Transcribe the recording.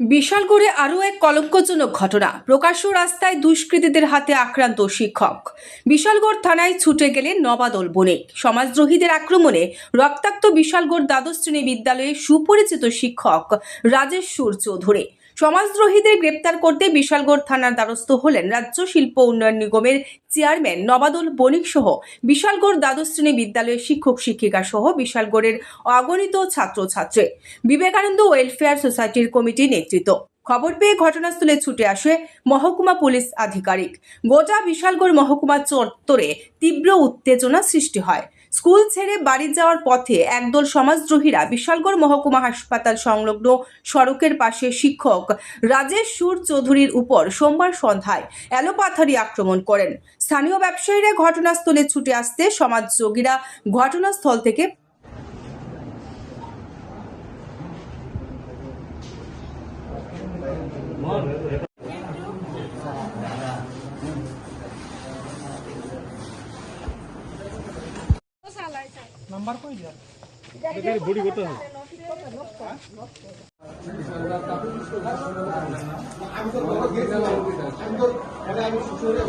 বিশালগড়ে আরও এক কলঙ্কজনক ঘটনা। প্রকাশ্য রাস্তায় দুষ্কৃতীদের হাতে আক্রান্ত শিক্ষক। বিশালগড় থানায় ছুটে গেলেন নবাদল বনে সমাজদ্রোহীদের আক্রমণে রক্তাক্ত বিশালগড় দ্বাদশ শ্রেণি বিদ্যালয়ে সুপরিচিত শিক্ষক রাজেশ চৌধুরী। সমাজদ্রোহীদের গ্রেপ্তার করতে বিশালগড় থানার দ্বারস্থ হলেন রাজ্য শিল্প উন্নয়ন নিগমের চেয়ারম্যান নবাদুল বণিক সহ বিশালগড় দ্বাদশ শ্রেণি বিদ্যালয়ের শিক্ষক শিক্ষিকা সহ বিশালগড়ের অগণিত ছাত্রছাত্রী। বিবেকানন্দ ওয়েলফেয়ার সোসাইটির কমিটির নেতৃত্ব। খবর পেয়ে ঘটনাস্থলে ছুটে আসে মহকুমা পুলিশ আধিকারিক। গোটা বিশালগড় মহকুমা চত্বরে তীব্র উত্তেজনা সৃষ্টি হয়। স্কুল ছেড়ে বাড়ি যাওয়ার পথে একদল সমাজদ্রোহীরা বিশালগড় মহকুমা হাসপাতাল সংলগ্ন সড়কের পাশে শিক্ষক রাজেশ সুর চৌধুরীর উপর সোমবার সন্ধ্যায় অ্যালোপাথারি আক্রমণ করেন। স্থানীয় ব্যবসায়ীরা ঘটনাস্থলে ছুটে আসতে সমাজযোগীরা ঘটনাস্থল থেকে নাম্বার কই দিয়া বডি করতে হবে